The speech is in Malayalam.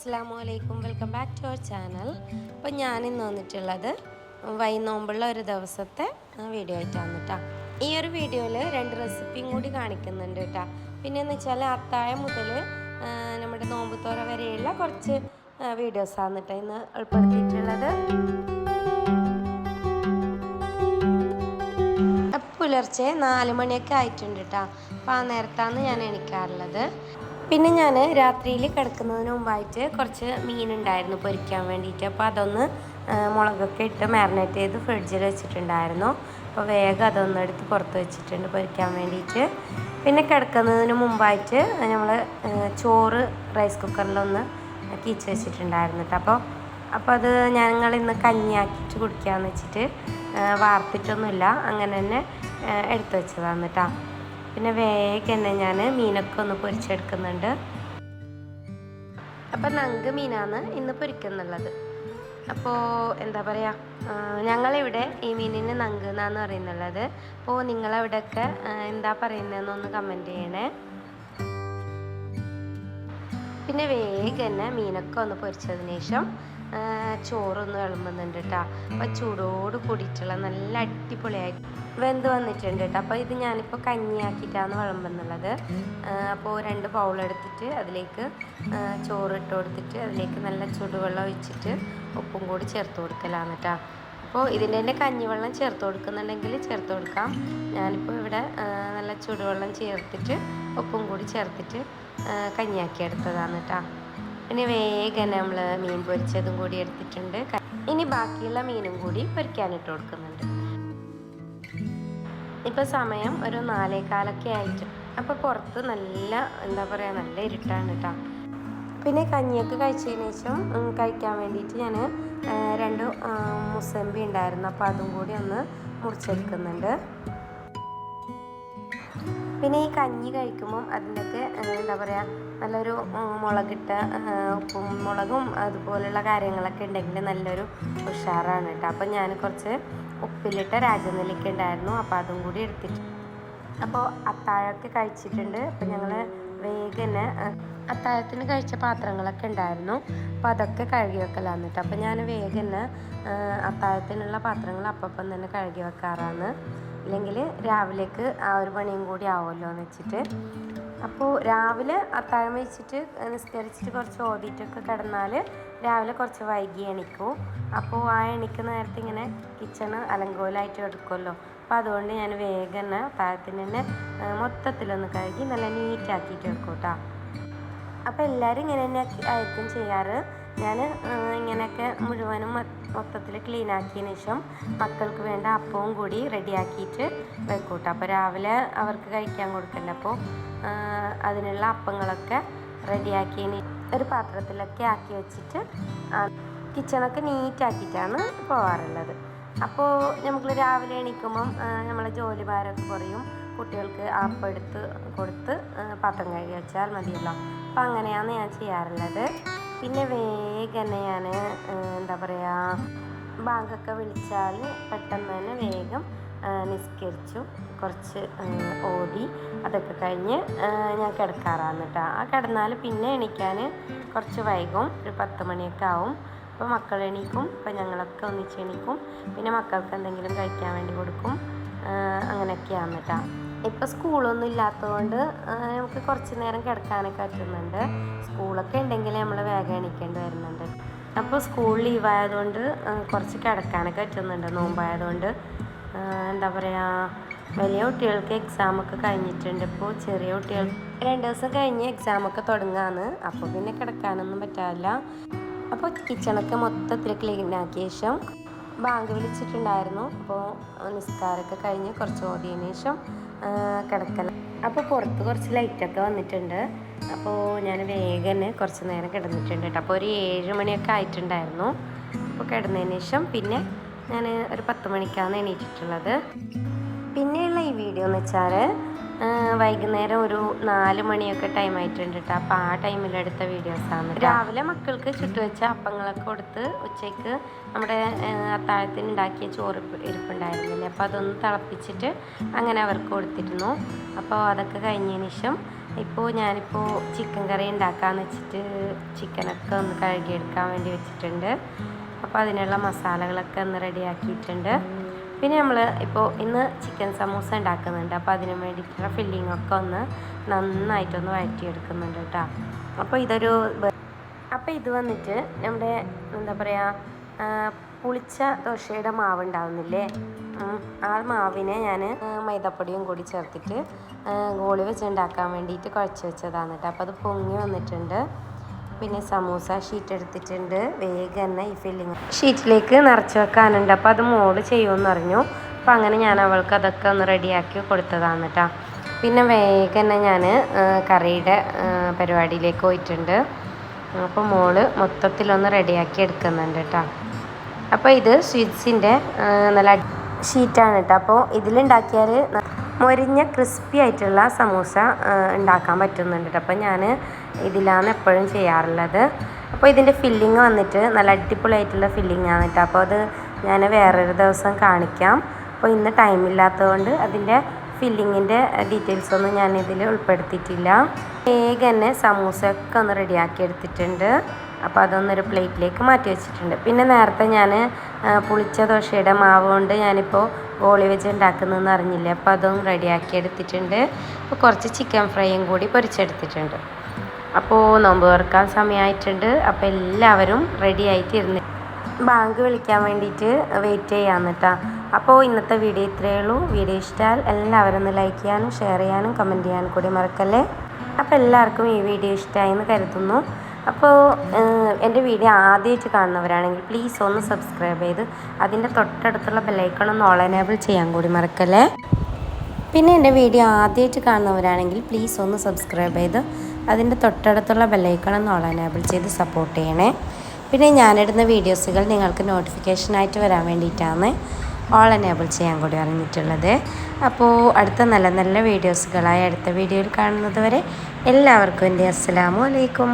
അസ്സാം വലൈക്കും welcome back to our channel. അപ്പോൾ ഞാൻ ഇന്ന് വന്നിട്ടുള്ളത് വൈനോമ്പുള്ള ഒരു ദിവസത്തെ വീഡിയോ ആയിട്ടാണ് കേട്ടോ ഈ ഒരു വീഡിയോയിൽ രണ്ട് റെസിപ്പിയും കൂടി കാണിക്കുന്നുണ്ട് കേട്ടോ പിന്നെ എന്ന് വെച്ചാൽ അത്താഴം മുതൽ നമ്മുടെ നോമ്പുത്തോറ വരെയുള്ള കുറച്ച് വീഡിയോസാണ് കേട്ടോ ഇന്ന് ഉൾപ്പെടുത്തിയിട്ടുള്ളത്. പുലർച്ചെ നാല് മണിയൊക്കെ ആയിട്ടുണ്ട് കേട്ടോ അപ്പോൾ ആ നേരത്താണ് ഞാൻ എണിക്കാറുള്ളത്. പിന്നെ ഞാൻ രാത്രിയിൽ കിടക്കുന്നതിന് മുമ്പായിട്ട് കുറച്ച് മീനുണ്ടായിരുന്നു പൊരിക്കാൻ വേണ്ടിയിട്ട്. അപ്പോൾ അതൊന്ന് മുളകൊക്കെ ഇട്ട് മാരിനേറ്റ് ചെയ്ത് ഫ്രിഡ്ജിൽ വെച്ചിട്ടുണ്ടായിരുന്നു. അപ്പോൾ വേഗം അതൊന്ന് എടുത്ത് പുറത്ത് വെച്ചിട്ടുണ്ട് പൊരിക്കാൻ വേണ്ടിയിട്ട്. പിന്നെ കിടക്കുന്നതിന് മുമ്പായിട്ട് നമ്മൾ ചോറ് റൈസ് കുക്കറിലൊന്ന് കീച്ച് വെച്ചിട്ടുണ്ടായിരുന്നു കേട്ടോ അപ്പോൾ അപ്പോൾ അത് ഞങ്ങൾ ഇന്ന് കഞ്ഞിയാക്കിയിട്ട് കുടിക്കാമെന്ന് വെച്ചിട്ട് വാർത്തിട്ടൊന്നുമില്ല. അങ്ങനെ തന്നെ എടുത്ത് വെച്ചതാണ് കേട്ടോ പിന്നെ വേഗം തന്നെ ഞാൻ മീനൊക്കെ ഒന്ന് പൊരിച്ചെടുക്കുന്നുണ്ട്. അപ്പം നങ്ക് മീനാണ് ഇന്ന് പൊരിക്കുന്നുള്ളത്. അപ്പോൾ എന്താ പറയുക ഞങ്ങളിവിടെ ഈ മീനിന് നങ്ക് എന്നാന്ന് പറയുന്നുള്ളത്. അപ്പോൾ നിങ്ങളവിടെയൊക്കെ എന്താ പറയുന്നതെന്നൊന്ന് കമന്റ് ചെയ്യണേ. പിന്നെ വേഗം തന്നെ മീനൊക്കെ ഒന്ന് പൊരിച്ചതിന് ശേഷം ചോറ് ചോറൊന്ന് വിളമ്പുന്നുണ്ട് കേട്ടോ അപ്പോൾ ചൂടോട് കൂടിയിട്ടുള്ള നല്ല അടിപൊളിയായിട്ട് വെന്ത് വന്നിട്ടുണ്ട് കേട്ടോ അപ്പോൾ ഇത് ഞാനിപ്പോൾ കഞ്ഞിയാക്കിയിട്ടാണ് വിളമ്പുന്നുള്ളത്. അപ്പോൾ രണ്ട് ബൗൾ എടുത്തിട്ട് അതിലേക്ക് ചോറ് ഇട്ട് കൊടുത്തിട്ട് അതിലേക്ക് നല്ല ചൂടുവെള്ളം ഒഴിച്ചിട്ട് ഉപ്പും കൂടി ചേർത്ത് കൊടുക്കലാണ് കേട്ടോ അപ്പോൾ ഇതിന്റെ തന്നെ കഞ്ഞിവെള്ളം ചേർത്ത് കൊടുക്കുന്നുണ്ടെങ്കിൽ ചേർത്ത് കൊടുക്കാം. ഞാനിപ്പോൾ ഇവിടെ നല്ല ചൂടുവെള്ളം ചേർത്തിട്ട് ഉപ്പും കൂടി ചേർത്തിട്ട് കഞ്ഞിയാക്കി എടുത്തതാണ് കേട്ടോ ഇനി വേഗം നമ്മൾ മീൻ പൊരിച്ചതും കൂടി എടുത്തിട്ടുണ്ട്. ഇനി ബാക്കിയുള്ള മീനും കൂടി പൊരിക്കാനിട്ട് കൊടുക്കുന്നുണ്ട്. ഇപ്പം സമയം ഒരു നാലേകാലൊക്കെ ആയിട്ട്. അപ്പോൾ പുറത്ത് നല്ല എന്താ പറയുക നല്ല ഇരുട്ടാണ് കേട്ടോ പിന്നെ കഞ്ഞിയൊക്കെ കഴിച്ചതിന് ശേഷം കഴിക്കാൻ വേണ്ടിയിട്ട് ഞാൻ രണ്ട് മുസമ്പി ഉണ്ടായിരുന്നു. അപ്പോൾ അതും കൂടി ഒന്ന് മുറിച്ചെടുക്കുന്നുണ്ട്. പിന്നെ ഈ കഞ്ഞി കഴിക്കുമ്പം അതിന്റെയൊക്കെ എന്താ പറയുക നല്ലൊരു മുളകിട്ട ഉപ്പും മുളകും അതുപോലുള്ള കാര്യങ്ങളൊക്കെ ഉണ്ടെങ്കിൽ നല്ലൊരു ഉഷാറാണ് കേട്ടോ. അപ്പം ഞാൻ കുറച്ച് ഉപ്പിലിട്ട രാജനെല്ലിക്ക ഉണ്ടായിരുന്നു. അപ്പോൾ അതും കൂടി എടുത്തിട്ട്. അപ്പോൾ അത്താഴമൊക്കെ കഴിച്ചിട്ടുണ്ട്. അപ്പോൾ ഞങ്ങൾ വേഗം തന്നെ അത്താഴത്തിന് കഴിച്ച പാത്രങ്ങളൊക്കെ ഉണ്ടായിരുന്നു. അപ്പോൾ അതൊക്കെ കഴുകി വെക്കലാന്ന് കേട്ടോ. അപ്പോൾ ഞാൻ വേഗം തന്നെ ആ, അത്താഴത്തിനുള്ള പാത്രങ്ങൾ അപ്പം തന്നെ കഴുകി വെക്കാറാണ്. ഇല്ലെങ്കിൽ രാവിലേക്ക് ആ ഒരു പണിയും കൂടി ആവുമല്ലോ എന്ന് വെച്ചിട്ട്. അപ്പോൾ രാവിലെ അത്താഴം വെച്ചിട്ട് നിസ്കരിച്ചിട്ട് കുറച്ച് ഓതിയിട്ടൊക്കെ കിടന്നാൽ രാവിലെ കുറച്ച് വൈകി എണിക്കും. അപ്പോൾ ആ എണിക്കുന്ന നേരത്തെ ഇങ്ങനെ കിച്ചണ് അലങ്കോലായിട്ട് എടുക്കുമല്ലോ. അപ്പോൾ അതുകൊണ്ട് ഞാൻ വേഗം തന്നെ അത്താഴത്തിന് തന്നെ മൊത്തത്തിലൊന്ന് കഴുകി നല്ല നീറ്റാക്കിയിട്ട് വെക്കും കേട്ടോ അപ്പോൾ എല്ലാവരും ഇങ്ങനെ തന്നെ ആയിരിക്കും ചെയ്യാറ്. ഞാൻ ഇങ്ങനെയൊക്കെ മുഴുവനും മൊത്തത്തിൽ ക്ലീൻ ആക്കിയതിന് ശേഷം മക്കൾക്ക് വേണ്ട അപ്പവും കൂടി റെഡിയാക്കിയിട്ട് വെക്കൂട്ടോ. കേട്ടോ അപ്പോൾ രാവിലെ അവർക്ക് കഴിക്കാൻ കൊടുക്കണ്ട? അപ്പോൾ അതിനുള്ള അപ്പങ്ങളൊക്കെ റെഡിയാക്കിയതിന് ഒരു പാത്രത്തിലൊക്കെ ആക്കി വെച്ചിട്ട് കിച്ചണൊക്കെ നീറ്റാക്കിയിട്ടാണ് പോവാറുള്ളത്. അപ്പോൾ നമുക്ക് രാവിലെ എണീക്കുമ്പം നമ്മളെ ജോലി ഭാരമൊക്കെ കുറയും. കുട്ടികൾക്ക് അപ്പം എടുത്ത് കൊടുത്ത് പാത്രം കഴുകി വെച്ചാൽ മതിയല്ലോ. അപ്പം അങ്ങനെയാണ് ഞാൻ ചെയ്യാറുള്ളത്. പിന്നെ വേഗം തന്നെ എന്താ പറയുക ബാങ്കൊക്കെ വിളിച്ചാൽ പെട്ടെന്ന് തന്നെ വേഗം നിസ്കരിച്ചു കുറച്ച് ഓടി അതൊക്കെ കഴിഞ്ഞ് ഞാൻ കിടക്കാറാണ് കേട്ടോ ആ കിടന്നാൽ പിന്നെ എണീക്കാൻ കുറച്ച് വൈകും ഒരു പത്ത് മണിയൊക്കെ ആവും. അപ്പോൾ മക്കൾ എണീക്കും അപ്പോൾ ഞങ്ങളൊക്കെ ഒന്നിച്ച് എണീക്കും. പിന്നെ മക്കൾക്ക് എന്തെങ്കിലും കഴിക്കാൻ വേണ്ടി കൊടുക്കും അങ്ങനെയൊക്കെയാണ് കേട്ടോ ഇപ്പോൾ സ്കൂളൊന്നും ഇല്ലാത്തതുകൊണ്ട് നമുക്ക് കുറച്ച് നേരം കിടക്കാനൊക്കെ പറ്റുന്നുണ്ട്. സ്കൂളൊക്കെ ഉണ്ടെങ്കിൽ നമ്മൾ വേഗം എണീക്കേണ്ടി വരുന്നുണ്ട്. അപ്പോൾ സ്കൂൾ ലീവായതുകൊണ്ട് കുറച്ച് കിടക്കാനൊക്കെ പറ്റുന്നുണ്ട്. നോമ്പായതുകൊണ്ട് എന്താ പറയുക വലിയ കുട്ടികൾക്ക് എക്സാമൊക്കെ കഴിഞ്ഞിട്ടുണ്ട്. ഇപ്പോൾ ചെറിയ കുട്ടികൾ രണ്ട് ദിവസം കഴിഞ്ഞ് എക്സാമൊക്കെ തുടങ്ങാന്ന് അപ്പോൾ പിന്നെ കിടക്കാനൊന്നും പറ്റാറില്ല. അപ്പോൾ കിച്ചണൊക്കെ മൊത്തത്തിൽ ക്ലീൻ ആക്കിയ ശേഷം ബാങ്ക് വിളിച്ചിട്ടുണ്ടായിരുന്നു. അപ്പോൾ നിസ്കാരമൊക്കെ കഴിഞ്ഞ് കുറച്ച് ഓതിയതിന് ശേഷം കിടക്കല. അപ്പോൾ പുറത്ത് കുറച്ച് ലൈറ്റൊക്കെ വന്നിട്ടുണ്ട്. അപ്പോൾ ഞാൻ വേഗം കുറച്ച് നേരം കിടന്നിട്ടുണ്ട് കേട്ടോ. അപ്പോൾ ഒരു ഏഴ് മണിയൊക്കെ ആയിട്ടുണ്ടായിരുന്നു. അപ്പോൾ കിടന്നതിന് ശേഷം പിന്നെ ഞാൻ ഒരു പത്ത് മണിക്കാണ് എണീറ്റിട്ടുള്ളത്. പിന്നെയുള്ള ഈ വീഡിയോ എന്ന് വെച്ചാൽ വൈകുന്നേരം ഒരു നാല് മണിയൊക്കെ ടൈം ആയിട്ടുണ്ട് കേട്ടോ അപ്പോൾ ആ ടൈമിൽ ടൈമിലെടുത്ത വീഡിയോസാണ് രാവിലെ മക്കൾക്ക് ചുട്ടുവെച്ച അപ്പങ്ങളൊക്കെ കൊടുത്ത് ഉച്ചയ്ക്ക് നമ്മുടെ അത്താഴത്തിന് ഉണ്ടാക്കിയ ചോറ് ഇരിപ്പുണ്ടായിരുന്നില്ലേ. അപ്പോൾ അതൊന്ന് തിളപ്പിച്ചിട്ട് അങ്ങനെ അവർക്ക് കൊടുത്തിരുന്നു. അപ്പോൾ അതൊക്കെ കഴിഞ്ഞതിന് ശേഷം ഇപ്പോൾ ഞാനിപ്പോൾ ചിക്കൻ കറി ഉണ്ടാക്കാമെന്ന് വെച്ചിട്ട് ചിക്കനൊക്കെ ഒന്ന് കഴുകിയെടുക്കാൻ വേണ്ടി വെച്ചിട്ടുണ്ട്. അപ്പോൾ അതിനുള്ള മസാലകളൊക്കെ ഒന്ന് റെഡിയാക്കിയിട്ടുണ്ട് പിന്നെ നമ്മൾ ഇപ്പോൾ ഇന്ന് ചിക്കൻ സമൂസ ഉണ്ടാക്കുന്നുണ്ട്. അപ്പോൾ അതിന് വേണ്ടിയിട്ടുള്ള ഫില്ലിംഗ് ഒക്കെ ഒന്ന് നന്നായിട്ടൊന്ന് വഴറ്റിയെടുക്കുന്നുണ്ട് കേട്ടോ. അപ്പോൾ ഇതൊരു അപ്പോൾ ഇത് വന്നിട്ട് നമ്മുടെ എന്താ പറയുക പുളിച്ച ദോശയുടെ മാവ് ഉണ്ടാവുന്നില്ലേ? ആ മാവിനെ ഞാൻ മൈദപ്പൊടിയും കൂടി ചേർത്തിട്ട് ഗോളി വെച്ച് ഉണ്ടാക്കാൻ വേണ്ടിയിട്ട് കുഴച്ച് വെച്ചതാണ് കേട്ടോ. അപ്പോൾ അത് പൊങ്ങി വന്നിട്ടുണ്ട്. പിന്നെ സമൂസ ഷീറ്റ് എടുത്തിട്ടുണ്ട്. വേഗം തന്നെ ഈ ഫില്ലിങ് ഷീറ്റിലേക്ക് നിറച്ച് വെക്കാനുണ്ട്. അപ്പോൾ അത് മോൾ ചെയ്യുമെന്ന് പറഞ്ഞു. അപ്പോൾ അങ്ങനെ ഞാൻ അവൾക്ക് അതൊക്കെ ഒന്ന് റെഡിയാക്കി കൊടുത്തതാണ് കേട്ടോ പിന്നെ വേഗം തന്നെ ഞാൻ കറിയുടെ പരിപാടിയിലേക്ക് പോയിട്ടുണ്ട്. അപ്പോൾ മോൾ മൊത്തത്തിലൊന്ന് റെഡിയാക്കി എടുക്കുന്നുണ്ട് കേട്ടോ അപ്പോൾ ഇത് സ്വീറ്റ്സിന്റെ നല്ല ഷീറ്റാണ് കേട്ടോ അപ്പോൾ ഇതിലുണ്ടാക്കിയാൽ മൊരിഞ്ഞ ക്രിസ്പി ആയിട്ടുള്ള സമൂസ ഉണ്ടാക്കാൻ പറ്റുന്നുണ്ട് അപ്പം അപ്പോൾ ഞാൻ ഇതിലാണ് എപ്പോഴും ചെയ്യാറുള്ളത്. അപ്പോൾ ഇതിന്റെ ഫില്ലിങ് വന്നിട്ട് നല്ല അടിപൊളിയായിട്ടുള്ള ഫില്ലിംഗ് ആണ് കേട്ടോ അപ്പോൾ അത് ഞാൻ വേറൊരു ദിവസം കാണിക്കാം. അപ്പോൾ ഇന്ന് ടൈം ഇല്ലാത്തതുകൊണ്ട് അതിന്റെ ഫില്ലിങ്ങിന്റെ ഡീറ്റെയിൽസ് ഒന്നും ഞാൻ ഇതിൽ ഉൾപ്പെടുത്തിയിട്ടില്ല. വേഗം തന്നെ സമൂസയൊക്കെ ഒന്ന് റെഡിയാക്കി എടുത്തിട്ടുണ്ട്. അപ്പോൾ അതൊന്നൊരു പ്ലേറ്റിലേക്ക് മാറ്റി വെച്ചിട്ടുണ്ട്. പിന്നെ നേരത്തെ ഞാൻ പുളിച്ച ദോശയുടെ മാവ് കൊണ്ട് ഞാനിപ്പോൾ ഗോളി വെച്ച് ഉണ്ടാക്കുന്നതെന്ന് അറിഞ്ഞില്ല? അപ്പോൾ അതും റെഡിയാക്കി എടുത്തിട്ടുണ്ട്. അപ്പോൾ കുറച്ച് ചിക്കൻ ഫ്രൈയും കൂടി പൊരിച്ചെടുത്തിട്ടുണ്ട്. അപ്പോൾ നോമ്പ് തുറക്കാൻ സമയമായിട്ടുണ്ട്. അപ്പോൾ എല്ലാവരും റെഡി ആയിട്ടിരുന്ന് ബാങ്ക് വിളിക്കാൻ വേണ്ടിയിട്ട് വെയിറ്റ് ചെയ്യാമെന്ന് കേട്ടോ അപ്പോൾ ഇന്നത്തെ വീഡിയോ ഇത്രയേ ഉള്ളൂ. വീഡിയോ ഇഷ്ടമായാൽ എല്ലാവരും ഒന്ന് ലൈക്ക് ചെയ്യാനും ഷെയർ ചെയ്യാനും കമന്റ് ചെയ്യാനും കൂടി മറക്കല്ലേ? അപ്പോൾ എല്ലാവർക്കും ഈ വീഡിയോ ഇഷ്ടമായി എന്ന് കരുതുന്നു. അപ്പോൾ എന്റെ വീഡിയോ ആദ്യമായിട്ട് കാണുന്നവരാണെങ്കിൽ പ്ലീസ് ഒന്ന് സബ്സ്ക്രൈബ് ചെയ്ത് അതിന്റെ തൊട്ടടുത്തുള്ള ബെല്ലൈക്കൺ ഒന്ന് ഓൾ എനേബിൾ ചെയ്യാൻ കൂടി മറക്കല്ലേ? പിന്നെ എന്റെ വീഡിയോ ആദ്യമായിട്ട് കാണുന്നവരാണെങ്കിൽ പ്ലീസ് ഒന്ന് സബ്സ്ക്രൈബ് ചെയ്ത് അതിന്റെ തൊട്ടടുത്തുള്ള ബെല്ലൈക്കൺ ഒന്ന് ഓൾ എനേബിൾ ചെയ്ത് സപ്പോർട്ട് ചെയ്യണേ. പിന്നെ ഞാനിടുന്ന വീഡിയോസുകൾ നിങ്ങൾക്ക് നോട്ടിഫിക്കേഷനായിട്ട് വരാൻ വേണ്ടിയിട്ടാണ് ഓൾ എനേബിൾ ചെയ്യാൻ കൂടി അറിഞ്ഞിട്ടുള്ളത്. അപ്പോൾ അടുത്ത നല്ല നല്ല വീഡിയോസുകളായി അടുത്ത വീഡിയോയിൽ കാണുന്നത് വരെ എല്ലാവർക്കും എന്റെ അസ്സലാമു അലൈക്കും.